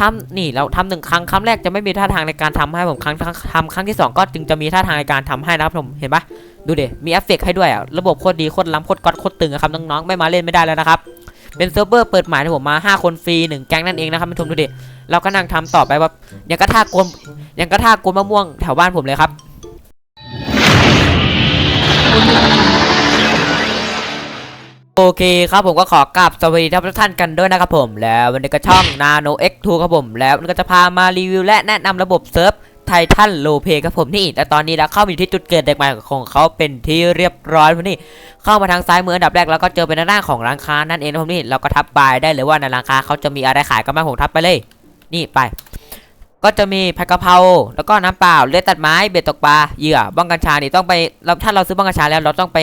ทำนี่เราทำหนึ่งครั้งครั้งแรกจะไม่มีท่าทางในการทำให้ผมครั้งทำครั้งที่สองก็จึงจะมีท่าทางในการทำให้นะครับผมเห็นปะดูเดมีเอฟเฟกให้ด้วยอะระบบโคตรดีโคตรล้ำโคตรก๊อตโคตรตึงอะครับน้องๆไม่มาเล่นไม่ได้แล้วนะครับเป็นเซิร์ฟเวอร์เปิดใหม่ที่ผมมา 5 คนฟรี1แก๊งนั่นเองนะครับท่านผู้ชมดูดิเราก็นั่งทำต่อไปแบบยังกระท่ากลมยังกระท่ากลมมะม่วงแถวบ้านผมเลยครับ โอเคครับผมก็ขอกราบสวัสดีทุกท่านกันด้วยนะครับผมแล้ววันนี้ก็ช่อง Nano X2 ครับผมแล้ววันนี้ก็จะพามารีวิวและแนะนำระบบเซิร์ฟไททันโลเพครับผมนี่แต่ตอนนี้เราเข้ามาอยู่ที่จุดเกิดเด็กใหม่ของเขาเป็นที่เรียบร้อยพวกนี้เข้ามาทางซ้ายมืออันดับแรกแล้วก็เจอเป็นหน้าของร้านค้านั่นเองนะผมนี่เราก็ทับไปได้เลยว่าในร้านค้าเขาจะมีอะไรขายกันบ้างผมทับไปเลย นี่ไป ก็จะมีผัดกะเพราแล้วก็น้ำเปล่าเลือดตัดไม้เบ็ดตกปลาเหยื่อบ้องกัญชานี่ต้องไปเราถ้าเราซื้อบ้องกัญชาแล้วเราต้องไป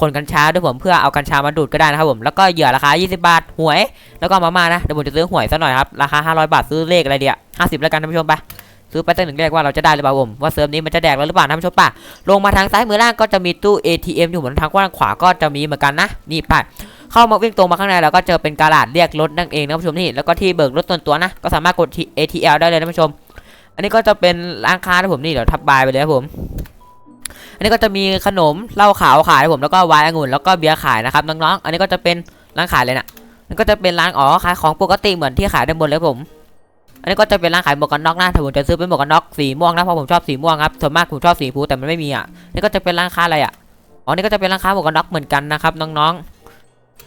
ขนกัญชาด้วยผมเพื่อเอากัญชามาดูดก็ได้นะครับผมแล้วก็เหยื่อราคา 20 บาทหวย แล้วก็มาม่านะเดี๋ยวผมจะซื้อหวยซะหน่อยครับราคา 500 บาทซื้อเลขอะไรเดียว50แล้วกันท่านผู้ชมไปซื้อไปตั้งหนึ่งเลขว่าเราจะได้หรือเปล่าผมว่าเซิร์ฟนี้มันจะแดกเราหรือเปล่าท่านผู้ชมป่ะลงมาทางซ้ายมือล่างก็จะมีตู้ ATM อยู่เหมือนทางขวาขวาก็จะมีเหมือนกันนะนี่ไป เข้ามาวิ่งตรงมาข้างในเราก็เจอเป็นกระดาษเรียกรถนั่นเองนะท่านผู้ชมนี่แล้วก็ที่เบิกรถตัวนตัวนะก็สามารถกดที ATL ได้เลยท่านผู้ชม อันนี้ก็จะเป็นร้านค้านะผมนี่เดี๋ยวทับบายไปเลยครับผมอันนี้ก็จะมีขนมเหล้าขาวขายนะผมแล้วก็ไวน์องุ่นแล้วก็เบียร์ขายนะครับน้องๆอันนี้ก็จะเป็นร้านขายเลยนะอันก็จะเป็นร้านอ๋อขายของปกติเหมือนที่ขายด้านบนเลยผม อันนี้ก็จะเป็นร้านขายหมวกกันน็อกนะถ้าผมจะซื้อเป็นหมวกกันน็อกสีม่วงนะเพราะผมชอบสีม่วงครับส่วนมากผมชอบสีฟูแต่มันไม่มีอะนี่ก็จะเป็นร้านค้าอะไรอะอ๋อนี่ก็จะเป็นร้านค้าหมวกกันน็อกเหมือนกันนะครับน้องๆ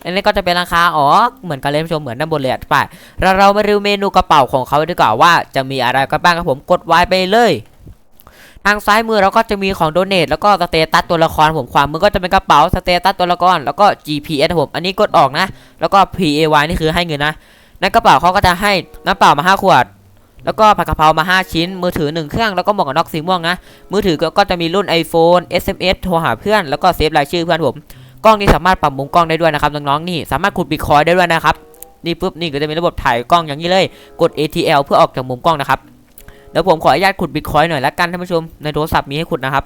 อันนี้ก็จะเป็นราคาอ๋อเหมือนกันเลยท่นผู้ชมเหมือนด้านบนเลยอะไปเราเรามารีวิวเมนูกระเป๋าของเขาดีกว่าว่าจะมีอะไรกันบ้างครับผมกดไว้ไปเลยทางซ้ายมือเราก็จะมีของโดเนทแล้วก็สเตตัสตัวละครผมความมือก็จะเป็นกระเป๋าสเตตัสตัวละครแล้วก็ GPS ผมอันนี้กดออกนะ แล้วก็ PAY นี่คือให้เงินนะในกระเป๋าเขาก็จะให้น้ำเปล่ามา5ขวด แล้วก็ผักกะเพรามา 5 ชิ้น มือถือ 1 เครื่องแล้วก็หมวกกันน็อกสีม่วงนะมือถือก็ก็จะมีรุ่น iPhone SMS โทรหาเพื่อนแล้วก็เซฟรายชื่อเพื่อนผม กล้องนี่สามารถปรับมุมกล้องได้ด้วยนะครับน้องๆนี่สามารถขุดบิตคอยได้ด้วยนะครับนี่ปุ๊บนี่ก็จะมีระบบถ่ายกล้องอย่างนี้เลยกด ATL เพื่อออกจากมุมกล้องนะครับเดี๋ยวผมขออนุญาตขุดบิตคอยหน่อยละกันท่านผู้ชมในโทรศัพท์มีให้ขุดนะครับ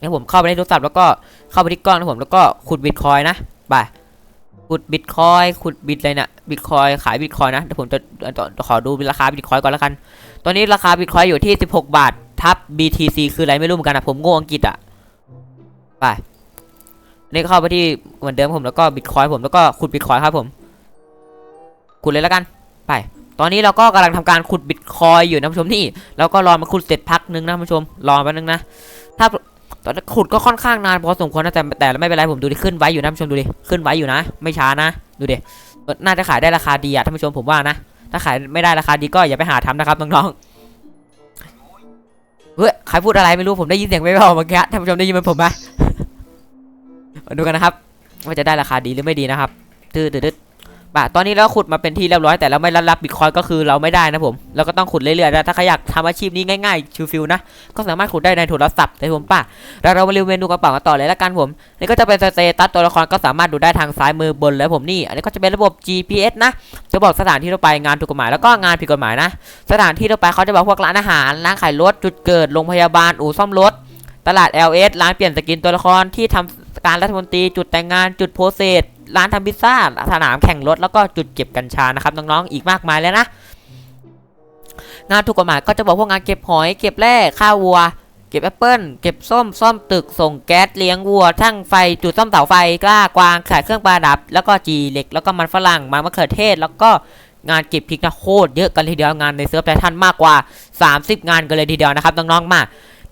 งั้นผมเข้าไปในโทรศัพท์แล้วก็เข้าไปที่กล้องนะผมแล้วก็ขุดบิตคอยนะไปขุดบิตคอยขุดบิตอะไรเนี่ยบิตคอยขายบิตคอยนะเดี๋ยวผมจะจะขอดูราคาบิตคอยก่อนละกัน ตอนนี้ราคาบิตคอยอยู่ที่ 16 บาททับ BTC คืออะไรไม่รู้เหมือนกันนะผมโง่อังกฤษอะไป นี่เข้าไปที่เหมือนเดิมผมแล้วก็บิตคอยผมแล้วก็ขุดบิตคอยครับผมขุดเลยแล้วกัน ไป ตอนนี้เราก็กำลังทำการขุดบิตคอยอยู่นะผู้ชมนี่เราก็รอมาขุดเสร็จพักนึงนะผู้ชมรอแป๊บนึงนะถ้าตอนขุดก็ค่อนข้างนานพอสมควรนะแต่แต่ไม่เป็นไรผมดูดิขึ้นไว้อยู่นะผู้ชมดูดิขึ้นไว้อยู่นะ ไม่ช้านะ ดูดิน่าจะขายได้ราคาดีอะท่านผู้ชมผมว่านะถ้าขายไม่ได้ราคาดีก็อย่าไปหาทำนะครับน้องๆเฮ้ยใครพูดอะไรไม่รู้ผมได้ยินเสียงไม่พอเมื่อกี้ท่านผู้ชมได้ยินเหมือนผมไหม มาดูกันนะครับว่าจะได้ราคาดีหรือไม่ดีนะครับตืดตืดบะตอนนี้เราขุดมาเป็นที่เรียบร้อยแต่เราไม่รับบิตคอยก็คือเราไม่ได้นะผมเราก็ต้องขุดเรื่อยๆนะถ้าใครอยากทำอาชีพนี้ง่ายๆชิวฟิวนะก็สามารถขุดได้ในโทรศัพท์นผมป่ะแล้วเรามารีวิวเมนูกระเป๋ากันต่อเลยละกันผมนี่ก็จะเป็นสเตตัสตัวละครก็สามารถดูได้ทางซ้ายมือบนแล้วผมนี่อันนี้ก็จะเป็นระบบ GPS นะ จะบอกสถานที่เราไปงานถูกกฎหมายแล้วก็งานผิดกฎหมายนะ สถานที่เราไปเขาจะบอกพวกร้านอาหารร้านขายรถจุดเกิดโรงพยาบาลอู่ซ่อมรถตลาด LS ร้านเปลี่ยนสกินตัวละครที่ทำการรัฐมนตรีจุดแต่งงานจุดโพสเซสร้านทำพิซซ่าสนามแข่งรถแล้วก็จุดเก็บกัญชานะครับน้องๆอีกมากมายเลยนะงานถูกกฎหมายก็จะบอกพวกงานเก็บหอยเก็บแร่ฆ่าววัว เก็บแอปเปิ้ลเก็บส้มซ่อมตึกส่งแก๊สเลี้ยงวัวช่างไฟจุดซ่อมเสาไฟกล้ากวางขายเครื่องประดับ แล้วก็จีเหล็กแล้วก็มันฝรั่งมันมะเขือเทศ แล้วก็งานเก็บพริกนะโคตรเยอะกันเลยทีเดียวงานในเซิร์ฟไททันมากกว่า 30 งานกันเลยทีเดียวนะครับน้องๆมา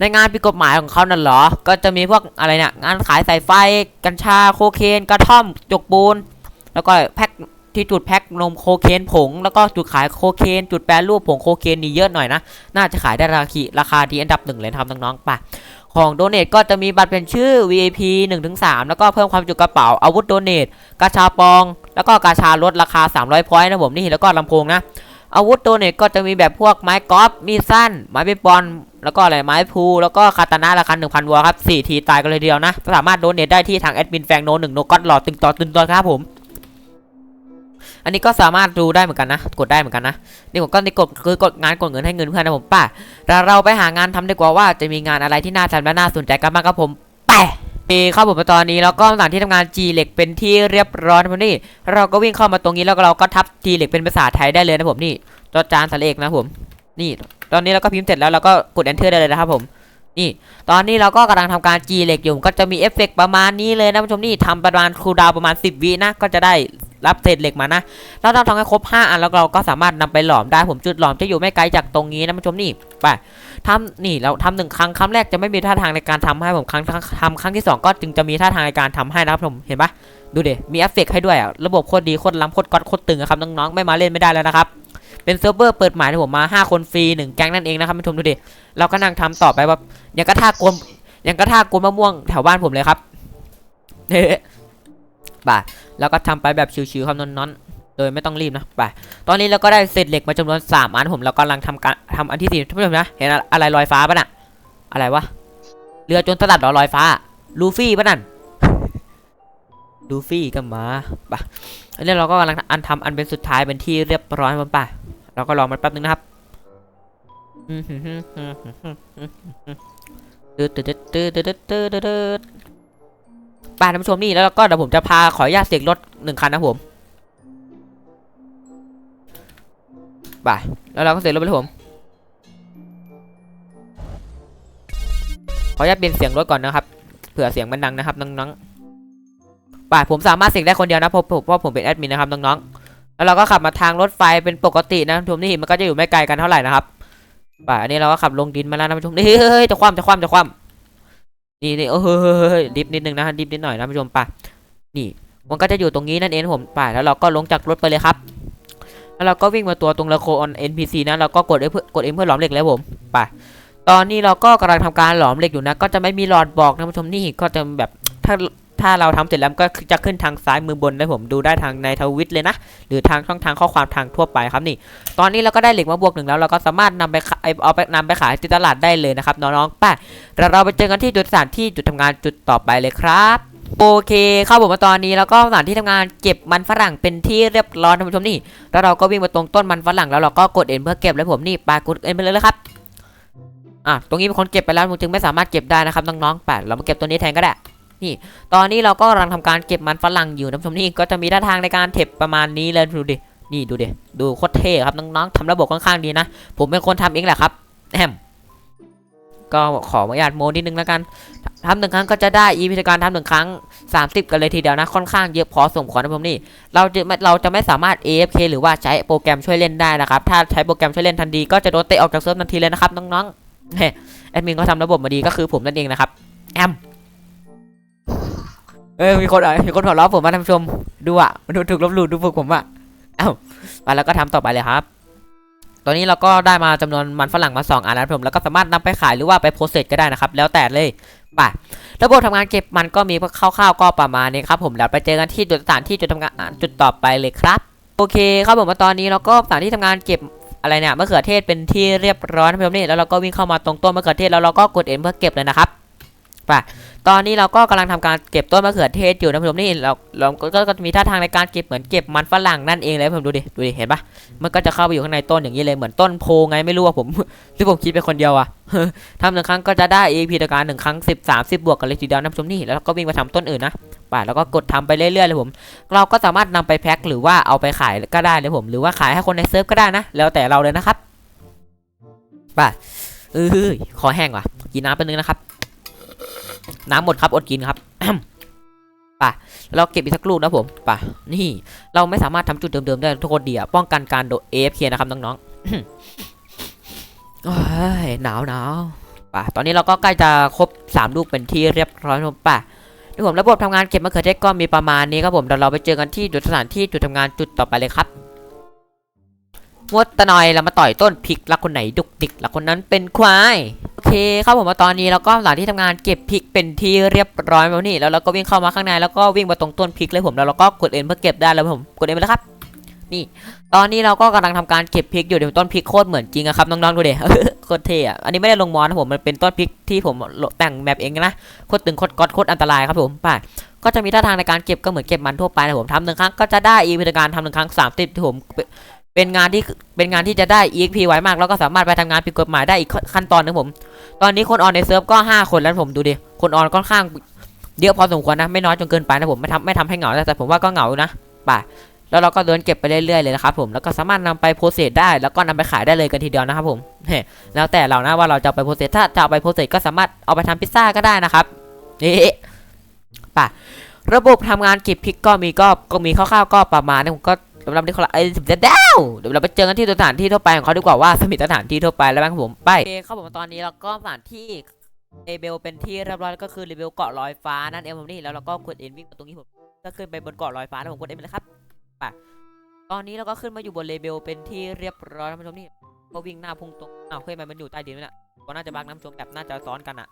ในงานผิดกฎหมายของเขานั่นเหรอ ก็จะมีพวกอะไรเนี่ยงานขายสายไฟ กัญชาโคเคนกระท่อมจกปูน แล้วก็แพ็คที่จุดแพ็คนมโคเคนผง แล้วก็จุดขายโคเคนจุดแปรรูปผงโคเคนนี่เยอะหน่อยนะ น่าจะขายได้ราคาราคาดีอันดับหนึ่งเลยนะครับน้องๆป่ะของโดเนทก็จะมีบัตรเป็นชื่อ VIP 1-3 แล้วก็เพิ่มความจุกระเป๋าอาวุธโดเนทกาชาปอง แล้วก็กาชาลดราคา 300พอยต์นะผมนี่แล้วก็ลำโพงนะ อาวุธโดเนทก็จะมีแบบพวกไม้กอล์ฟมีสั้น ไม้เบสบอลแล้วก็อะไรไม้พูแล้วก็คาตานะราคา1,000วอลครับ4ทีตายกันเลยเดียวนะสามารถโดเนทได้ที่ทางแอดมินแฟงโนหนึ่งโนก็อดหลอดตึงต่อตึงต่อครับผม อันนี้ก็สามารถดูได้เหมือนกันนะ กดได้เหมือนกันนะนี่ผมก็นี่กดคือกดงานกดเงินให้เงินเพื่อนนะผมป่ะเราเราไปหางานทำดีกว่าว่าจะมีงานอะไรที่น่าทำและน่าสนใจกันบ้างครับผมไป เอครับผมตอนนี้แล้วก็สถานที่ทำงาน G เหล็กเป็นที่เรียบร้อยนะผมนี่ เราก็วิ่งเข้ามาตรงนี้แล้วก็เราก็ทับ G เหล็กเป็นภาษาไทยได้เลยนะผมนี่จอจานสระเอกนะผม นี่ ตอนนี้เราก็พิมพ์เสร็จแล้วเราก็กด enter ได้เลยนะครับผมนี่ ตอนนี้เราก็กำลังทำการ G เหล็กอยู่ก็จะมีเอฟเฟกต์ประมาณนี้เลยนะผู้ชมนี่ทำประมาณคูดาวประมาณ 10วินะก็จะได้ รับเศษเหล็กมานะเราต้องให้ครบ 5 อันแล้วเราก็สามารถนำไปหลอมได้ผมจุดหลอมจะอยู่ไม่ไกลจากตรงนี้นะผู้ชมนี่ไปทำนี่เราทำหนึ่งครั้งครั้งแรกจะไม่มีท่าทางในการทำให้ผมครั้งทำครั้งที่สองก็จึงจะมีท่าทางในการทำให้นะครับผมเห็นปะดูเดมีเอฟเฟกต์ให้ด้วยอะระบบโคตรดีโคตรล้ำโคตรก๊อตโคตรตึงอะครับน้องๆไม่มาเล่นไม่ได้แล้วนะครับเป็นเซิร์ฟเวอร์เปิดใหม่ที่ผมมา 5 คนฟรี1แก๊งนั่นเองนะครับผู้ชมดูดิเราก็นั่งทำต่อไปว่ายังกระทากลมยังกระทากลมมะม่วงแถวบ้านผมเลยครับ เฮ้ป่ะแล้วก็ทำไปแบบชิวๆครับนอนๆโดยไม่ต้องรีบนะไปตอนนี้เราก็ได้เศษเหล็กมาจำนวน 3 อันผมเรากำลังทำการทำอันที่สี่ท่านผู้ชมนะเห็นอะไรลอยฟ้าปะน่ะอะไรวะเรือจนสลัดเหรอลอยฟ้าลูฟี่ปะนั่นลูฟี่ก็มาปะอันนี้เราก็กำลังอันทำอันเป็นสุดท้ายเป็นที่เรียบร้อยมันป่ะเราก็รอมันแป๊บนึงนะครับตืดตืดตืดตืดตืด ตืดตืดป้าท่านผู้ชมนี่แล้วก็เดี๋ยวผมจะพาขออนุญาตเสกรถหนึ่งคันนะผมไปแล้วเราก็เสกรถไปเลยผม ขออนุญาตเปลี่ยนเสียงรถก่อนนะครับ เผื่อเสียงมันดังนะครับน้องๆป่าผมสามารถเสกได้คนเดียวนะเพราะเพราะผมเป็นแอดมินนะครับน้องๆ แล้วเราก็ขับมาทางรถไฟเป็นปกตินะท่านผู้ชมนี่มันก็จะอยู่ไม่ไกลกันเท่าไหร่นะครับป่ะอันนี้เราก็ขับลงดินมาแล้วนะผู้ชมนี่เฮ้ยจะคว่ำจะคว่ำจะคว่ำ นี่นี่โอ้ยเฮ้ยดิฟนิดนึงนะดิฟนิดหน่อยนะผู้ชมป่ะนี่ มันก็จะอยู่ตรงนี้นั่นเองผมป่ะแล้วเราก็ลงจากรถไปเลยครับ แล้วเราก็วิ่งมาตัวตรงเลโคออน NPC นะเราก็กดเอเพื่อกดเอ็มเพื่อหลอมเหล็กแล้วผมป่ะตอนนี้เราก็กำลังทำการหลอมเหล็กอยู่นะ ก็จะไม่มีหลอดบอกนะผู้ชมนี่ก็จะแบบถ้า ถ้าเราทำเสร็จแล้วก็จะขึ้นทางซ้ายมือบนนะผมดูได้ทางในทวิตเลยนะ หรือทางช่องทางข้อความทางทั่วไปครับนี่ ตอนนี้เราก็ได้เหล็กมาบวกหนึ่งแล้วเราก็สามารถนำไปเอาไปนำไปขายที่ตลาดได้เลยนะครับน้องๆป่ะเราเราไปเจอกันที่จุดสถานที่จุดทำงานจุดต่อไปเลยครับโอเคเข้าผมมาตอนนี้แล้วก็สถานที่ทำงานเก็บมันฝรั่งเป็นที่เรียบร้อยท่านผู้ชมนี่แล้วเราก็วิ่งมาตรงต้นมันฝรั่งแล้วเราก็กดเอ็นเพื่อเก็บแล้วผมนี่ไปกดเอ็นไปเลยครับอะตรงนี้เป็นคนเก็บไปแล้วผมจึงไม่สามารถเก็บได้นะครับน้องๆป่ะเรามาเก็บตัวนี้แทนก็ได้ นี่ ตอนนี้เราก็กำลังทำการเก็บมันฝรั่งอยู่นะท่านผู้ชมนี่ก็จะมีท่าทางในการเก็บประมาณนี้เลยดูดินี่ดูดิดูโคตรเท่ครับน้องๆทำระบบค่อนข้างดีนะ ผมเป็นคนทำเองแหละครับแฮมก็ขออนุญาตโมนิดนึงแล้วกันทำหนึ่งครั้งก็จะได้อีพิธีการทำหนึ่งครั้ง 30 กันเลยทีเดียวนะ ค่อนข้างเยอะพอสมควรนะผมนี่ เราจะเราจะไม่สามารถ AFK หรือว่าใช้โปรแกรมช่วยเล่นได้นะครับ ถ้าใช้โปรแกรมช่วยเล่นทันทีก็จะโดนเตะออกจากเซิร์ฟทันทีเลยนะครับน้องๆเฮ้แอดมินก็ทำระบบมาดีก็คือผมนั่นเองนะครับแอม เออมีคนอะมีคนหัวเราะผมมาท่านผู้ชมดูอะดูถูกลบหลู่ดูฝึกผมอะเอ้าไปแล้วก็ทำต่อไปเลยครับตอนนี้เราก็ได้มาจำนวนมันฝรั่งมา2อันแล้วผมแล้วก็สามารถนำไปขายหรือว่าไปโพสเซสก็ได้นะครับแล้วแต่เลยไป่ะระบบทำงานเก็บมันก็มีคร่าวๆก็ประมาณนี้ครับผมแล้วไปเจอกันที่จุดสถานที่จุดทำงานจุดต่อไปเลยครับโอเคครับผมมาตอนนี้เราก็สถานที่ทำงานเก็บอะไรเนี่ยมะเขือเทศเป็นที่เรียบร้อยนะพี่นี่แล้วเราก็วิ่งเข้ามาตรงต้นมะเขือเทศแล้วเราก็กดเอ็นเพื่อเก็บเลยนะครับ ไป่ะตอนนี้เราก็กำลังทำการเก็บต้นมะเขือเทศอยู่นะผมนี่เราเราก็ก็มีท่าทางในการเก็บเหมือนเก็บมันฝรั่งนั่นเองเลยผมดูดิดูดิเห็นปะมันก็จะเข้าไปอยู่ข้างในต้นอย่างนี้เลยเหมือนต้นโพไงไม่รู้ว่าผมที่ผมคิดเป็นคนเดียวอะทำหนึ่งครั้งก็จะได้ EP ตการหนึ่งครั้งสิบสามสิบบวกกันเลยทีเดียวนะผมนี่แล้วก็วิ่งไปทำต้นอื่นนะป่าแล้วก็กดทำไปเรื่อยๆเลยผม เราก็สามารถนำไปแพ็คหรือว่าเอาไปขายก็ได้เลยผม หรือว่าขายให้คนในเซิร์ฟก็ได้นะ แล้วแต่เราเลยนะครับป่าเออขอแห้งว่ะกินน้ำไปนึงนะครับ น้ำหมดครับอดกินครับป่ะเราเก็บอีกสักลูกนะผมป่ะนี่เราไม่สามารถทำจุดเดิมๆได้ทุกคนเดียวป้องกันการโดน AFK นะครับน้องๆโอ้ยหนาวหนาวป่ะตอนนี้เราก็ใกล้จะครบ3ลูกเป็นที่เรียบร้อยแล้วป่ะเดี๋ยวผมระบบทำงานเก็บมะเขือเทศก็มีประมาณนี้ครับผมเดี๋ยวเราไปเจอกันที่จุดสถานที่จุดทำงานจุดต่อไปเลยครับมดตะนอยเรามาต่อยต้นพริกแล้วคนไหนดุกดิกแล้วคนนั้นเป็นควาย เคครับผมมาตอนนี้เราก็หลังที่ทำงานเก็บพริกเป็นที่เรียบร้อยแล้วนี่แล้วเราก็วิ่งเข้ามาข้างในแล้วก็วิ่งมาตรงต้นพริกเลยผมแล้วเราก็กดเอ็นเพื่อเก็บได้แล้วผมกดเอ็นไปแล้วครับนี่ ตอนนี้เราก็กำลังทำการเก็บพริกอยู่เดี๋ยวต้นพริกโคตรเหมือนจริงอะครับน้องๆดูเดี๋โคตรเท่อะอันนี้ไม่ได้ลงมอนนะผมมันเป็นต้นพริกที่ผมแต่งแมปเองนะโคตรตึงโคตรก๊อตโคตรอันตรายครับผมไปก็จะมีท่าทางในการเก็บก็เหมือนเก็บมันทั่วไปนะผมทำหนึ่งครั้งก็จะได้อีพิธการทำหนึ่งครั้งสามสิบที่ผม เป็นงานที่เป็นงานที่จะได้ EXP ไวมาก แล้วก็สามารถไปทำงานผิดกฎหมายได้อีกขั้นตอนหนึงผม ตอนนี้คนออนในเซิร์ฟก็ 5 คนแล้วผมดูดิ คนออนค่อนข้างเยอะพอสมควรนะ ไม่น้อยจนเกินไปนะผม ไม่ทำไม่ทำให้เหงาแต่ผมว่าก็เหงาอยู่นะแล้วเราก็เดินเก็บไปเรื่อยๆเลยนะครับผม แล้วก็สามารถนำไปโพสเซสได้ แล้วก็นำไปขายได้เลยกันทีเดียวนะครับผมเฮ้แล้วแต่เรานะว่าเราจะไปโพสเซสถ้าจะเอาไปโพสเซสก็สามารถเอาไปทำพิซซ่าก็ได้นะครับนี่ไประบบทำงานเก็บพิกก็มีก็ก็มีคร่าวๆก็ประมาณนี้ผมก็ สำหรับที่เขาไอ้สิบเจ็ดดาวเดี๋ยวเราไปเจอกันที่สถานที่ทั่วไปของเขาดีกว่าว่าสมิธสถานที่ทั่วไปแล้วบ้างครับผมไปโอเคครับผมตอนนี้เราก็สถานที่เลเบลเป็นที่เรียบร้อยก็คือเลเบลเกาะลอยฟ้านั่นเองผมนี่แล้วเราก็กดเอ็นวิ่งตรงนี้ผมก็ขึ้นไปบนเกาะลอยฟ้าแล้วผมกดเอ็นไปเลยครับไปตอนนี้เราก็ขึ้นมาอยู่บนเลเบลเป็นที่เรียบร้อยท่านผู้ชมนี่ก็วิ่งหน้าพุ่งตรงอ้าวเฮ้ยมันมันอยู่ใต้ดินไหมน่ะก็น่าจะบักน้ำชมแบบน่าจะซ้อนกันอะ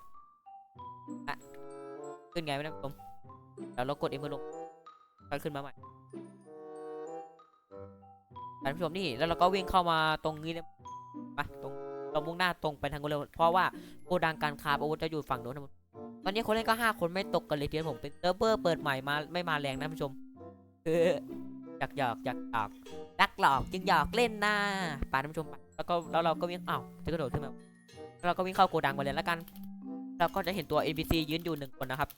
ขึ้นไงไม่ได้านผู้ชมแล้วเรากดเอ็นเพื่อลงก็ขึ้นมาใหม่ ท่านผู้ชมนี่แล้วเราก็วิ่งเข้ามาตรงนี้เลยไปตรงเรามุ่งหน้าตรงไปทางนู้นเลยเพราะว่าโกดังการค้าอาวุธจะอยู่ฝั่งโน้นนะมตอนนี้คนเล่นก็ห้าคนไม่ตกกันเลยทีเดียวผมเป็นเซิร์ฟเวอร์เปิดใหม่มาไม่มาแรงนะท่านผู้ชมเอออยากหยอกอยากหยอกดักหลอกจึงหยอกเล่นนะป่าท่านผู้ชมแล้วก็แล้วเราก็วิ่งอ้าวจะกระโดดขึ้นมาแล้วเราก็วิ่งเข้าโกดังไปเลยแล้วกันเราก็จะเห็นตัว NPC ยืนอยู่หนึ่งคนนะครับ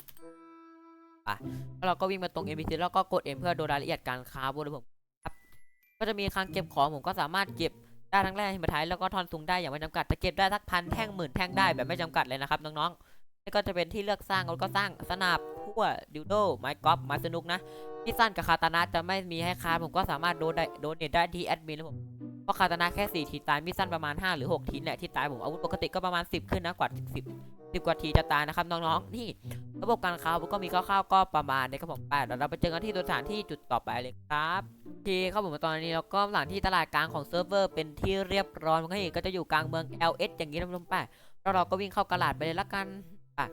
ไปแล้วเราก็วิ่งมาตรง NPC แล้วก็กด M เพื่อดูรายละเอียดการค้าอาวุธนะผม ก็จะมีคลังเก็บของผมก็สามารถเก็บได้ทั้งแรกที่มาท้ายแล้วก็ทอนสูงได้อย่างไม่จำกัดจะเก็บได้สักพันแท่งหมื่นแท่งได้แบบไม่จำกัดเลยนะครับน้องๆนี่ก็จะเป็นที่เลือกสร้างแล้วก็สร้างสนับพั่วดิวโดไม้กอล์ฟไม้สนุกนะที่สั้นกับคาตานะจะไม่มีให้ค้าผมก็สามารถโดนได้โดนเนตได้ที่แอดมินนะผมเพราะคาตานะแค่4ทีตายมีสั้นประมาณ 5 หรือ 6 ทีเนี่ยที่ตายผมอาวุธปกติก็ประมาณ 10 ขึ้นนะกว่า10 10กว่าทีจะตายนะครับน้องๆนี่ระบบการค้าผมก็มีคร่าวๆก็ประมาณนี้ครับผมไปเดี๋ยวเราไปเจอกันที่ตัวสถานที่จุดต่อไปเลยครับ เคครับผมตอนนี้เราก็สถานที่ตลาดกลางของเซิร์ฟเวอร์เป็นที่เรียบร้อยมันก็เห็นก็จะอยู่กลางเมือง LS อย่างนี้นะผมไปแล้วเราก็วิ่งเข้ากระลาดไปเลยละกันอะ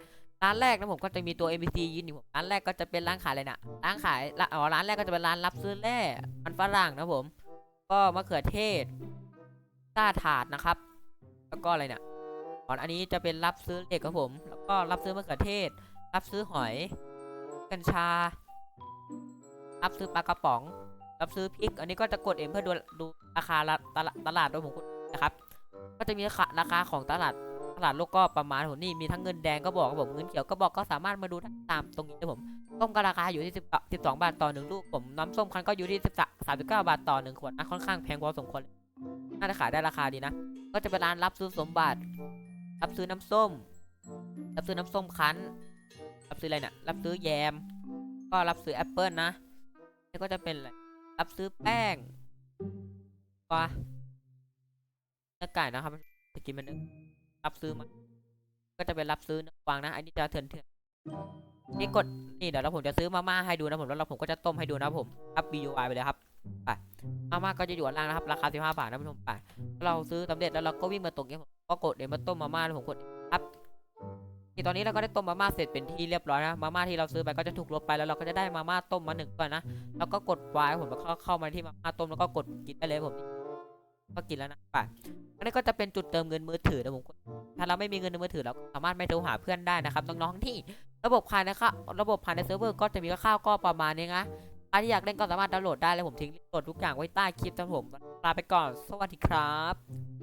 ร้านแรกนะผมก็จะมีตัว NPC ยืนอยู่ร้านแรกก็จะเป็นร้านขายอะไรนะร้านขายอ๋อร้านแรกก็จะเป็นร้านรับซื้อแร่มันฝรั่งนะผม ก็มะเขือเทศซ่าถาดนะครับ แล้วก็อะไรเนี่ยอ๋ออันนี้จะเป็นรับซื้อเหล็กครับผม แล้วก็รับซื้อมะเขือเทศ รับซื้อหอย กัญชา รับซื้อปลากระป๋อง รับซื้อพริก อันนี้ก็จะกดเอ็มเพื่อดูดูราคาตลาดตลาดโดยผมกดนะครับ ก็จะมีราคาของตลาดตลาดโลกก็ประมาณผมนี่มีทั้งเงินแดงก็บอกกับผมเงินเขียวก็บอกก็สามารถมาดูตามตรงนี้นะผมส้มก็ราคาอยู่ที่10 12บสองบาทต่อหนึ่งลูกผมน้ำส้มคั้นก็อยู่ที่13 39บเก้าบาทต่อหนึ่งขวดนะค่อนข้างแพงพอสมควรน่าจะขายได้ราคาดีนะ ก็จะเป็นร้านรับซื้อสมบัติรับซื้อน้ำส้ม รับซื้อน้ำส้มคั้น รับซื้ออะไรเนี่ยรับซื้อแยม ก็รับซื้อแอปเปิลนะนี่ก็จะเป็นอะไร รับซื้อแป้งปลาเนื้อไก่นะครับจะกินมันเนื้อรับซื้อมาก็จะเป็นรับซื้อเนื้อกวางนะอันนี้จะเถื่อนเถื่อนนี่กดนี่เดี๋ยวเราผมจะซื้อมาม่าให้ดูนะผมแล้วเราผมก็จะต้มให้ดูนะผมอัพ BUI ไปเลยครับไปมาม่าก็จะอยู่ด้านล่างนะครับราคา 15 บาทนะผู้ชมไปเราซื้อสำเร็จแล้วเราก็วิ่งมาตรงนี้ผมก็กดเดี๋ยวมาต้มมาม่าแล้วผมกดครับ ตอนนี้เราก็ได้ต้มมาม่าเสร็จเป็นที่เรียบร้อยนะ มาม่าที่เราซื้อไปก็จะถูกลบไปแล้วเราก็จะได้มาม่าต้มมาหนึ่งก่อนนะ แล้วก็กดวายผมก็เข้ามาที่มาม่าต้มแล้วก็กดกินได้เลยผม ก็กินแล้วนะไปอันนี้ก็จะเป็นจุดเติมเงินมือถือนะผม ถ้าเราไม่มีเงินในมือถือเราก็สามารถไม่โทรหาเพื่อนได้นะครับน้องๆที่ระบบภายในค่ะระบบภายในเซิร์ฟเวอร์ก็จะมีคร่าวก็ประมาณนี้นะใครที่อยากเล่นก็สามารถดาวน์โหลดได้เลยผมทิ้งลิงก์กดทุกอย่างไว้ใต้คลิปนะผมลาไปก่อน สวัสดีครับ